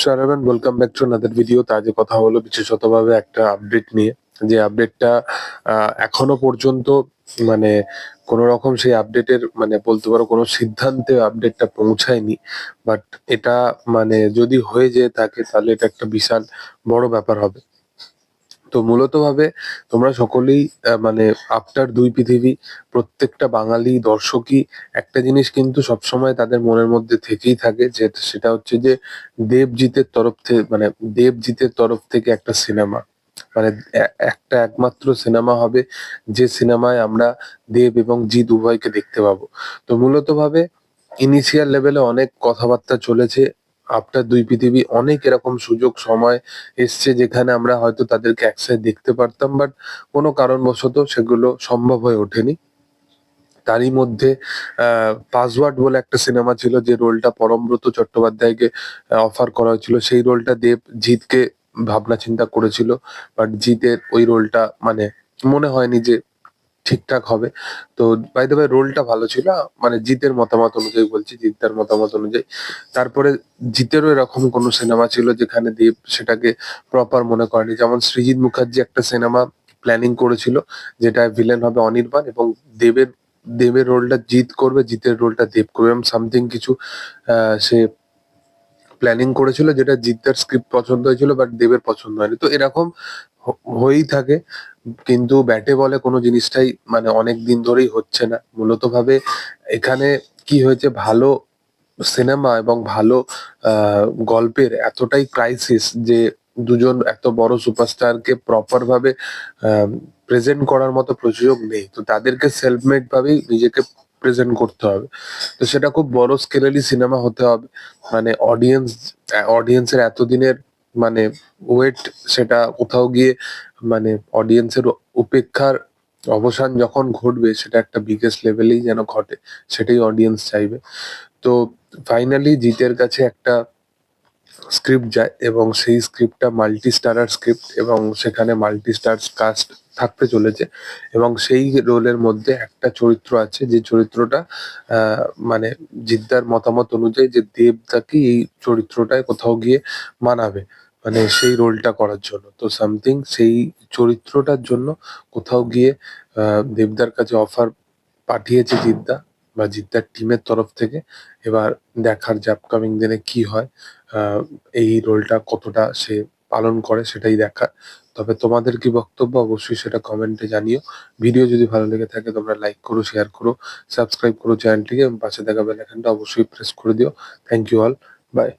সারাবান welcome back to another video তা আজকে কথা হলো বিশেষতভাবে একটা আপডেট নিয়ে। যে আপডেটটা এখনও পর্যন্ত মানে কোন রকম সেই আপডেটের মানে বলতে পারো কোনো সিদ্ধান্তে আপডেটটা পৌঁছায়নি। বাট এটা মানে যদি হয়ে যেয়ে থাকে, তাহলে এটা একটা বিশাল বড় ব্যাপার হবে। তো মূলত ভাবে তোমরা সকলেই মানে আফটার দুই পৃথিবী, প্রত্যেকটা বাঙালি দর্শকই একটা জিনিস কিন্তু সবসময় তাদের মনের মধ্যে থেকেই থাকে, যে সেটা হচ্ছে যে দেবজিতের তরফ থেকে মানে দেবজিতের তরফ থেকে একটা সিনেমা। মানে একটা একমাত্র সিনেমা হবে যে সিনেমায় আমরা দেব এবং জিৎ উভয়কে দেখতে পাবো। তো মূলত ভাবে ইনিশিয়াল লেভেলে অনেক কথাবার্তা চলেছে আফটার দুই পৃথিবী অনেক এরকম সুযোগ, সময় এসছে যেখানে আমরা হয়তো তাদেরকে একসাথে দেখতে পারতাম বাট কোনো কারণবশত সেগুলো সম্ভব হয়ে ওঠেনি। তারই মধ্যে পাসওয়ার্ড বলে একটা সিনেমা ছিল যে রোলটা পরমব্রত চট্টোপাধ্যায়কে অফার করা হয়েছিল। সেই রোলটা দেব জিতকে ভাবনা চিন্তা করেছিল বাট জিতের ওই রোলটা মানে মনে হয়নি যে ঠিকঠাক হবে। তো বাই দ্য রোলটা ভালো ছিল। মানে জিতের মতামত অনুযায়ী বলছি জিতের মতামত অনুযায়ী। তারপরে জিতেরও এরকম কোনো সিনেমা ছিল যেখানে দেব সেটাকে প্রপার মনে করেনি। যেমন সৃজিত মুখার্জি একটা সিনেমা প্ল্যানিং করেছিল, যেটা ভিলেন হবে অনির্বাণ এবং দেবের দেবের রোলটা জিত করবে, জিতের রোলটা দেব করবে এবং সামথিং কিছু সে প্ল্যানিং করেছিল, যেটা জিতের স্ক্রিপ্ট পছন্দ হয়েছিল বাট দেবের পছন্দ হয়নি। তো এরকম হয়েই থাকে। কিন্তু ব্যাটে বলে কোনো জিনিসটাই মানে অনেক দিন ধরেই হচ্ছে না। মূলত ভাবে এখানে কি হয়েছে, ভালো সিনেমা এবং ভালো গল্পের এতটাই ক্রাইসিস যে দুজন এত বড় সুপারস্টারকে প্রপার ভাবে প্রেজেন্ট করার মতো প্রযোজক নেই। তো তাদেরকে সেলফ মেড ভাবেই নিজেকে প্রেজেন্ট করতে হবে। তো সেটা খুব বড় স্কেলেরই সিনেমা হতে হবে। মানে অডিয়েন্স অডিয়েন্সের এতদিনের মানে ওয়েট সেটা কোথাও গিয়ে মানে অডিয়েন্সের উপেক্ষার অবসান যখন ঘটবে, সেটা একটা বিগেস্ট লেভেলেই যেন ঘটে, সেটাই অডিয়েন্স চাইবে। তো ফাইনালি জিতের কাছে একটা স্ক্রিপ্ট যায় এবং সেই স্ক্রিপ্টটা মাল্টি স্টারার স্ক্রিপ্ট এবং সেখানে মাল্টি স্টার কাস্ট থাকতে চলেছে এবং সেই রোলের মধ্যে একটা চরিত্র আছে যে চরিত্রটা মানে জিদ্দার মতামত অনুযায়ী যে দেবদাকে এই চরিত্রটায় কোথাও গিয়ে মানাবে মানে সেই রোলটা করার জন্য। তো সামথিং সেই চরিত্রটার জন্য কোথাও গিয়ে দেবদার কাছে অফার পাঠিয়েছে জিদ্দা বা জিদ্দার টিমের তরফ থেকে এবার দেখার যে আপকামিং দিনে কি হয় আহ, এই রোলটা কতটা সে পালন করে সেটাই দেখার। তবে তোমাদের কি বক্তব্য অবশ্যই সেটা কমেন্টে জানিও। ভিডিও যদি ভালো লেগে থাকে তোমরা লাইক করো শেয়ার করো সাবস্ক্রাইব করো চ্যানেলটিকে এবং পাশে থাকা বেল অবশ্যই প্রেস করে দিও। Thank you all by